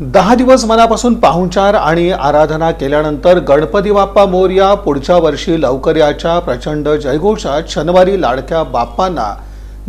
दहा दिवस मनापासून पाहुणचार आणि आराधना केल्यानंतर गणपती बाप्पा मोर्या पुढच्या वर्षी लवकर याच्या प्रचंड जयघोषात शनिवारी लाडक्या बाप्पांना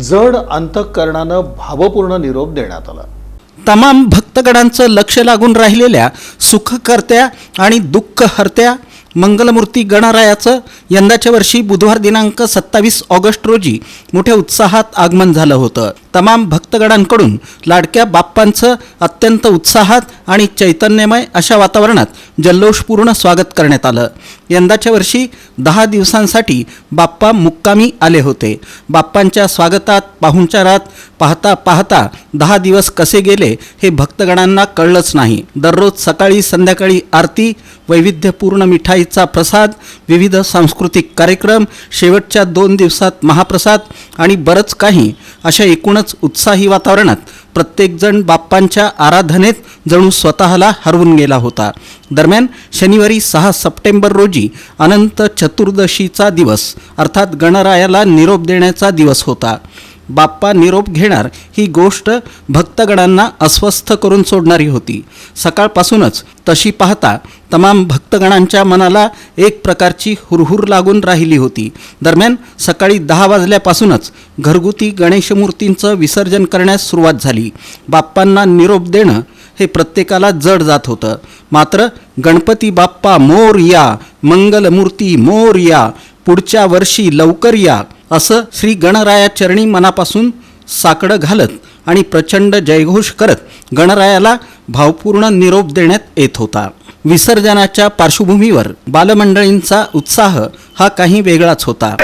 जड अंतःकरणानं भावपूर्ण निरोप देण्यात आला. तमाम भक्तगणांचं लक्ष लागून राहिलेल्या सुखकर्त्या आणि दुःख हरत्या मंगलमूर्ती गणरायाचं यंदाच्या वर्षी बुधवार दिनांक सत्तावीस ऑगस्ट रोजी मोठ्या उत्साहात आगमन झालं होतं. तमाम भक्तगणांकडून लाडक्या बाप्पांचं अत्यंत उत्साहात आणि चैतन्यमय अशा वातावरणात जल्लोषपूर्ण स्वागत करण्यात आलं. यंदाच्या वर्षी दहा दिवसांसाठी बाप्पा मुक्कामी आले होते. बाप्पांच्या स्वागतात पाहुणचारात पाहता पाहता दहा दिवस कसे गेले हे भक्तगणांना कळलंच नाही. दररोज सकाळी संध्याकाळी आरती वैविध्यपूर्ण मिठाईचा प्रसाद विविध सांस्कृतिक कार्यक्रम शेवटच्या दोन दिवसात महाप्रसाद आणि बरंच काही अशा एकूणच उत्साही वातावरणात प्रत्येकजण बाप्पांच्या आराधनेत जणू स्वतःला हरवून गेला होता. दरम्यान शनिवारी सहा सप्टेंबर रोजी अनंत चतुर्दशीचा दिवस अर्थात गणरायाला निरोप देण्याचा दिवस होता. बाप्पा निरोप घेणार ही गोष्ट भक्तगणांना अस्वस्थ करून सोडणारी होती. सकाळपासूनच तशी पाहता तमाम भक्तगणांच्या मनाला एक प्रकारची हुरहुर लागून राहिली होती. दरम्यान सकाळी दहा वाजल्यापासूनच घरगुती गणेशमूर्तींचं विसर्जन करण्यास सुरुवात झाली. बाप्पांना निरोप देणं हे प्रत्येकाला जड जात होतं. मात्र गणपती बाप्पा मोर या मंगलमूर्ती मोर या पुढच्या वर्षी लवकर या असं श्री गणराया चरणी मनापासून साकडं घालत आणि प्रचंड जयघोष करत गणरायाला भावपूर्ण निरोप देण्यात येत होता. विसर्जनाच्या पार्श्वभूमीवर बालमंडळींचा उत्साह हा काही वेगळाच होता.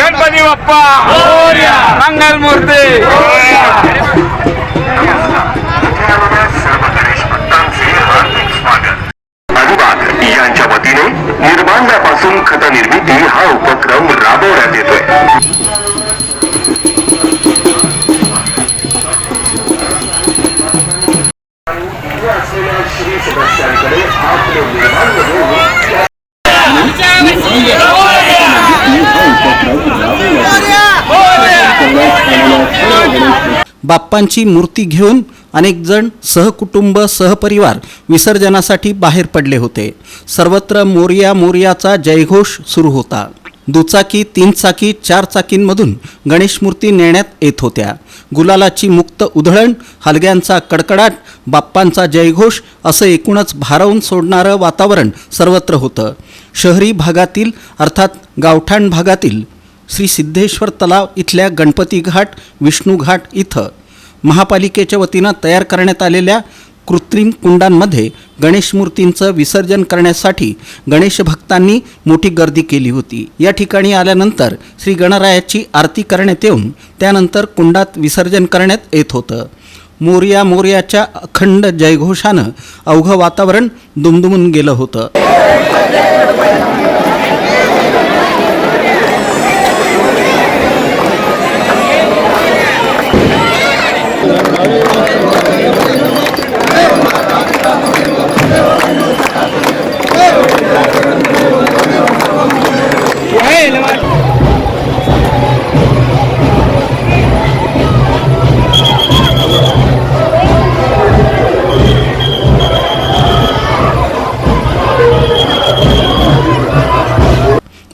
गणपती बाप्पा. मंगल मूर्ती. यांच्या वतीने निर्माल्यापासून खत निर्मिती हा उपक्रम राबवण्यात येतोय. बाप्पांची मूर्ती घेऊन अनेकजण सहकुटुंब सहपरिवार विसर्जनासाठी बाहेर पडले होते. सर्वत्र मोरया मोरयाचा जयघोष सुरू होता. दुचाकी तीनचाकी चारचाकींमधून चार चाकींमधून नेण्यात येत होत्या. गुलालाची मुक्त उधळण हलग्यांचा कडकडाट बाप्पांचा जयघोष असं एकूणच भारावून सोडणारं वातावरण सर्वत्र होतं. शहरी भागातील अर्थात गावठाण भागातील श्री सिद्धेश्वर तलाव इथल्या गणपती घाट विष्णू घाट इथं महापालिकेच्या वतीनं तयार करण्यात आलेल्या कृत्रिम कुंडांमध्ये गणेश मूर्तींचं विसर्जन करण्यासाठी गणेश भक्तांनी मोठी गर्दी केली होती. या ठिकाणी आल्यानंतर श्री गणरायाची आरती करण्यात येऊन त्यानंतर कुंडात विसर्जन करण्यात येत होतं. मोर्या मोर्याच्या अखंड जयघोषानं अवघं वातावरण दुमदुमून गेलं होतं.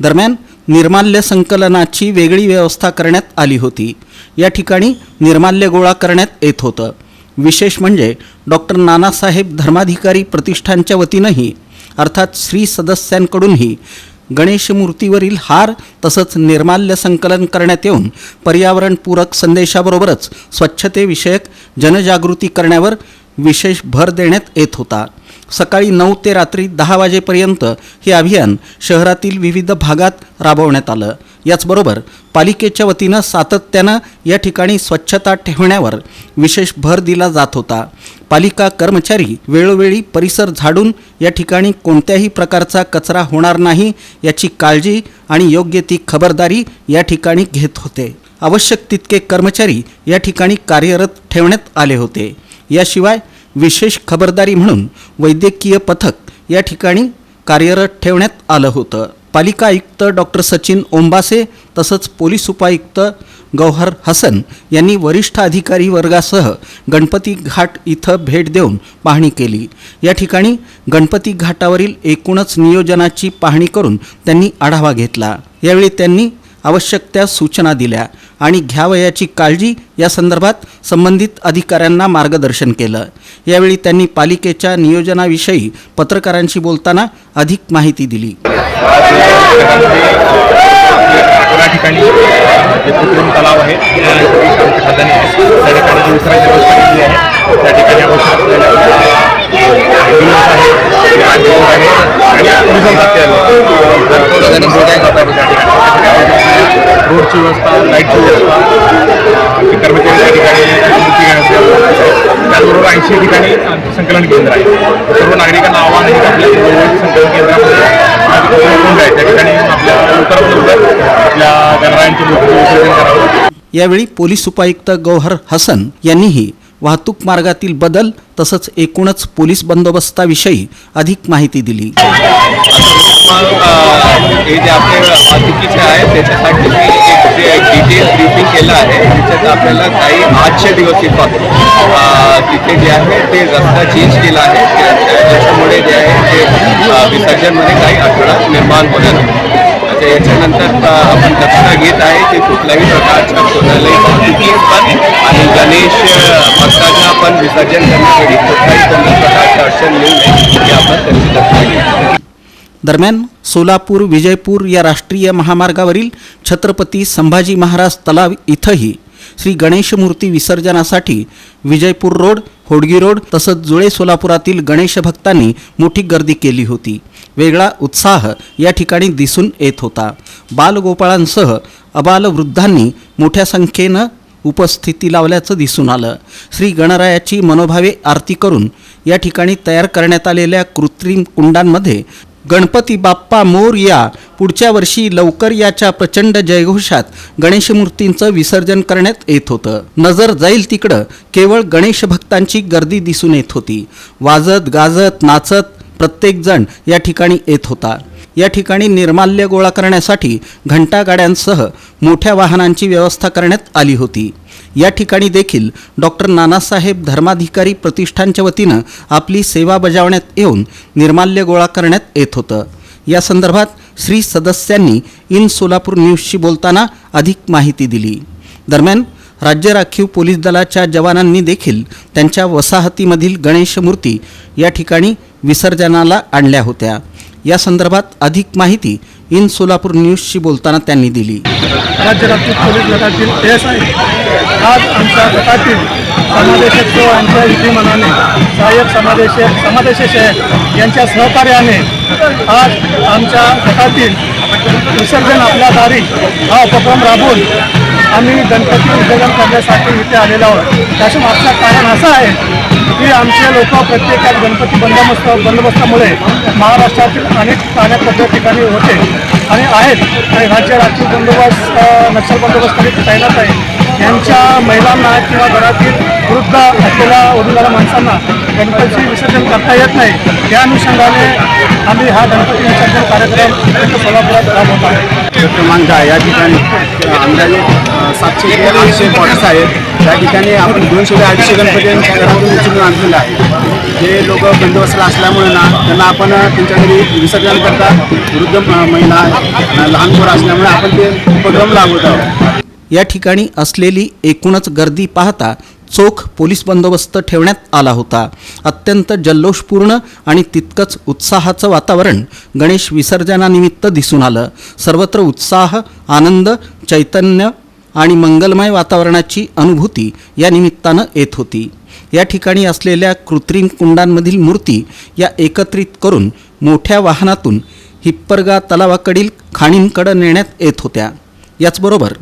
दरम्यान निर्माल्य संकलनाची वेगळी व्यवस्था करण्यात आली होती. या ठिकाणी निर्माल्य गोळा करण्यात येत होतं. विशेष म्हणजे डॉक्टर नानासाहेब धर्माधिकारी प्रतिष्ठानच्या वतीनंही अर्थात श्री सदस्यांकडूनही गणेश मूर्तीवरील हार तसंच निर्माल्य संकलन करण्यात येऊन पर्यावरणपूरक संदेशाबरोबरच स्वच्छतेविषयक जनजागृती करण्यावर विशेष भर देण्यात येत होता. सकाळी नऊ ते रात्री दहा वाजेपर्यंत हे अभियान शहरातील विविध भागात राबवण्यात आलं. याचबरोबर पालिकेच्या वतीनं सातत्यानं या ठिकाणी स्वच्छता ठेवण्यावर विशेष भर दिला जात होता. पालिका कर्मचारी वेळोवेळी परिसर झाडून या ठिकाणी कोणत्याही प्रकारचा कचरा होणार नाही याची काळजी आणि योग्य ती खबरदारी या ठिकाणी घेत होते. आवश्यक तितके कर्मचारी या ठिकाणी कार्यरत ठेवण्यात आले होते. याशिवाय विशेष खबरदारी म्हणून वैद्यकीय पथक या ठिकाणी कार्यरत ठेवण्यात आलं होतं. पालिका आयुक्त डॉक्टर सचिन ओंबासे तसंच पोलीस उपायुक्त गौहर हसन यांनी वरिष्ठ अधिकारी वर्गासह गणपती घाट इथं भेट देऊन पाहणी केली. या ठिकाणी गणपती घाटावरील एकूणच नियोजनाची पाहणी करून त्यांनी आढावा घेतला. यावेळी त्यांनी आवश्यक त्या सूचना दिल्या आणि घ्यावयाची काळजी या संदर्भात संबंधित अधिकाऱ्यांना मार्गदर्शन केलं. यावेळी त्यांनी पालिकेच्या नियोजनाविषयी पत्रकारांशी बोलताना अधिक माहिती दिली. या ठिकाणी जे कृत्रिम तलाव आहे त्या ठिकाणी शांत आहेत त्या ठिकाणी विसरायची व्यवस्था केली आहे. त्या ठिकाणी आवश्यक आहे, आणि त्या ठिकाणी. रोडची व्यवस्था लाईटची व्यवस्था कर्मचारी त्या ठिकाणी त्याचबरोबर ऐंशी ठिकाणी संकलन केंद्र आहे. सर्व नागरिकांना आव्हान आहे की आपल्या संकलन केंद्रामध्ये आहे. त्या ठिकाणी आपल्या गणरायांची मूर्ती विसर्जन करावं यावेळी पोलीस उपायुक्त गौहर हसन यांनीही वाहतूक मार्गातील बदल तसंच एकूणच पोलीस बंदोबस्ताविषयी अधिक माहिती दिली. हे जे आपले वाहतुकीचे आहे त्याच्यासाठी मी एक जे डिटेल ब्रिफिंग केलं आहे त्याच्यात आपल्याला काही आजच्या दिवशी तिथे जे आहे ते रस्ता चेंज केला आहे. त्याच्यामुळे जे आहे ते विसर्जनमध्ये काही अडथळा निर्माण होणार नाही आता याच्यानंतर आपण दक्षता घेत आहे की कुठल्याही प्रकारच्या कोणालाही वाहतुकी पण आणि गणेश अ, भक्तांना पण विसर्जन करण्यासाठी कुठल्याही कोणत्या प्रकारची अडचण येऊ नये ही आपण त्यांची दक्षता घेत दरम्यान सोलापूर विजयपूर या राष्ट्रीय महामार्गावरील छत्रपती संभाजी महाराज तलाव इथंही श्री गणेश मूर्ती विसर्जनासाठी विजयपूर रोड होडगी रोड तसंच जुळे सोलापुरातील गणेश भक्तांनी मोठी गर्दी केली होती. वेगळा उत्साह या ठिकाणी दिसून येत होता. बालगोपाळांसह अबालवृद्धांनी मोठ्या संख्येनं उपस्थिती लावल्याचं दिसून आलं. श्री गणरायाची मनोभावे आरती करून या ठिकाणी तयार करण्यात आलेल्या कृत्रिम कुंडांमध्ये गणपती बाप्पा मोर या पुढच्या वर्षी लवकर याच्या प्रचंड जयघोषात गणेशमूर्तींचं विसर्जन करण्यात येत होतं. नजर जाईल तिकडं केवळ गणेश भक्तांची गर्दी दिसून येत होती. वाजत गाजत नाचत प्रत्येकजण या ठिकाणी येत होता. या ठिकाणी निर्माल्य गोळा करण्यासाठी घंटागाड्यांसह मोठ्या वाहनांची व्यवस्था करण्यात आली होती. या ठिकाणी देखील डॉक्टर नानासाहेब धर्माधिकारी प्रतिष्ठानच्या वतीनं आपली सेवा बजावण्यात येऊन निर्माल्य गोळा करण्यात येत होतं. या संदर्भात श्री सदस्यांनी इन सोलापूर न्यूजशी बोलताना अधिक माहिती दिली. दरम्यान राज्य राखीव पोलीस दलाच्या जवानांनी देखील त्यांच्या वसाहतीमधील गणेश मूर्ती या ठिकाणी विसर्जनाला आणल्या होत्या. या संदर्भात अधिक माहिती इन सोलापूर न्यूजशी बोलताना त्यांनी दिली. राज्य राष्ट्रीय पोलीस गटातील एस आहे आज आमच्या गटातील समादेशक यांच्या विधिमनाने सहाय्यक समादेशक समादेशक यांच्या सहकार्याने आज आमच्या गटातील विसर्जन आपल्या दारी हा उपक्रम राबवून आम्ही गणपती उद्योजन करण्यासाठी इथे आलेलो आहोत. त्याचं मागचं कारण असं आहे की आमचे लोक प्रत्येकात गणपती बंदोबस्त बंदोबस्तामुळे महाराष्ट्रातील अनेक कानाकोपऱ्या ठिकाणी होते आणि आहेत. आणि राज्य राखीव बंदोबस्त नक्षल बंदोबस्त तैनात आहे. यांच्या महिलांना किंवा घरातील वृद्ध असलेल्या वडीलधाऱ्या माणसांना गणपतीचे विसर्जन करता येत नाही. त्या अनुषंगाने आम्ही हा गणपती विसर्जन कार्यक्रम सोलापुरात राबवत आहे क्रमांक आहे या ठिकाणी अंदाजे सातशे ते आठशे क्वार्टर्स आहेत. त्या ठिकाणी आपण दोनशे ते अडीचशे गणपती घरातून उचलून आणलेलं आहे. जे लोक बंदोबस्तला असल्यामुळे ना त्यांना आपण त्यांच्या घरी विसर्जन करता वृद्ध म- महिला लहान पोरं असल्यामुळे आपण ते उपक्रम लागवत आहोत. या ठिकाणी असलेली एकूणच गर्दी पाहता चोख पोलीस बंदोबस्त ठेवण्यात आला होता. अत्यंत जल्लोषपूर्ण आणि तितकंच उत्साहाचं वातावरण गणेश विसर्जनानिमित्त दिसून आलं. सर्वत्र उत्साह आनंद चैतन्य आणि मंगलमय वातावरणाची अनुभूती या निमित्तानं येत होती. या ठिकाणी असलेल्या कृत्रिम कुंडांमधील मूर्ती या एकत्रित करून मोठ्या वाहनातून हिप्परगा तलावाकडील खाणींकडं नेण्यात येत होत्या. याचबरोबर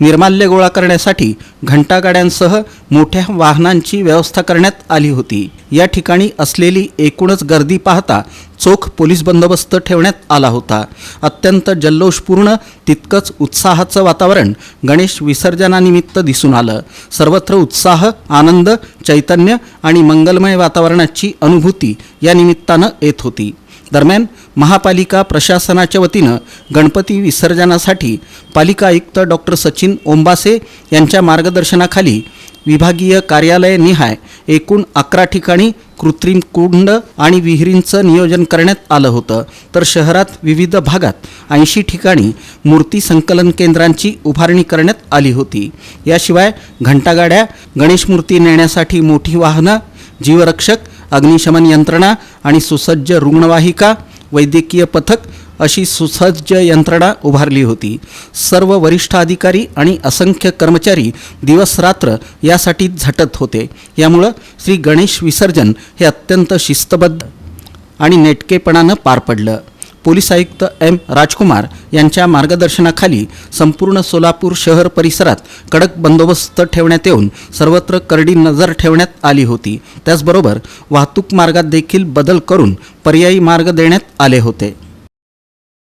निर्माल्य गोळा करण्यासाठी घंटागाड्यांसह मोठ्या वाहनांची व्यवस्था करण्यात आली होती. या ठिकाणी असलेली एकूणच गर्दी पाहता चोख पोलीस बंदोबस्त ठेवण्यात आला होता. अत्यंत जल्लोषपूर्ण तितकंच उत्साहाचं वातावरण गणेश विसर्जनानिमित्त दिसून आलं. सर्वत्र उत्साह आनंद चैतन्य आणि मंगलमय वातावरणाची अनुभूती या निमित्तानं येत होती. दरम्यान महापालिका प्रशासनाच्या वतीनं गणपती विसर्जनासाठी पालिका आयुक्त डॉक्टर सचिन ओंबासे यांच्या मार्गदर्शनाखाली विभागीय कार्यालय निहाय एकूण अकरा ठिकाणी कृत्रिम कुंड आणि विहिरींचं नियोजन करण्यात आलं होतं. तर शहरात विविध भागात ऐंशी ठिकाणी मूर्ती संकलन केंद्रांची उभारणी करण्यात आली होती. याशिवाय घंटागाड्या गणेश मूर्ती नेण्यासाठी मोठी वाहनं जीवरक्षक अग्निशमन यंत्रणा आणि सुसज्ज रुग्णवाहिका वैद्यकीय पथक अशी सुसज्ज यंत्रणा उभारली होती. सर्व वरिष्ठ अधिकारी आणि असंख्य कर्मचारी दिवसरात्र यासाठी झटत होते. यामुळं श्री गणेश विसर्जन हे अत्यंत शिस्तबद्ध आणि नेटकेपणानं पार पडलं. पोलीस आयुक्त एम राजकुमार यांच्या मार्गदर्शनाखाली संपूर्ण सोलापूर शहर परिसरात कडक बंदोबस्त ठेवण्यात येऊन सर्वत्र करडी नजर ठेवण्यात आली होती. त्याचबरोबर वाहतूक मार्गात देखील बदल करून पर्यायी मार्ग देण्यात आले होते.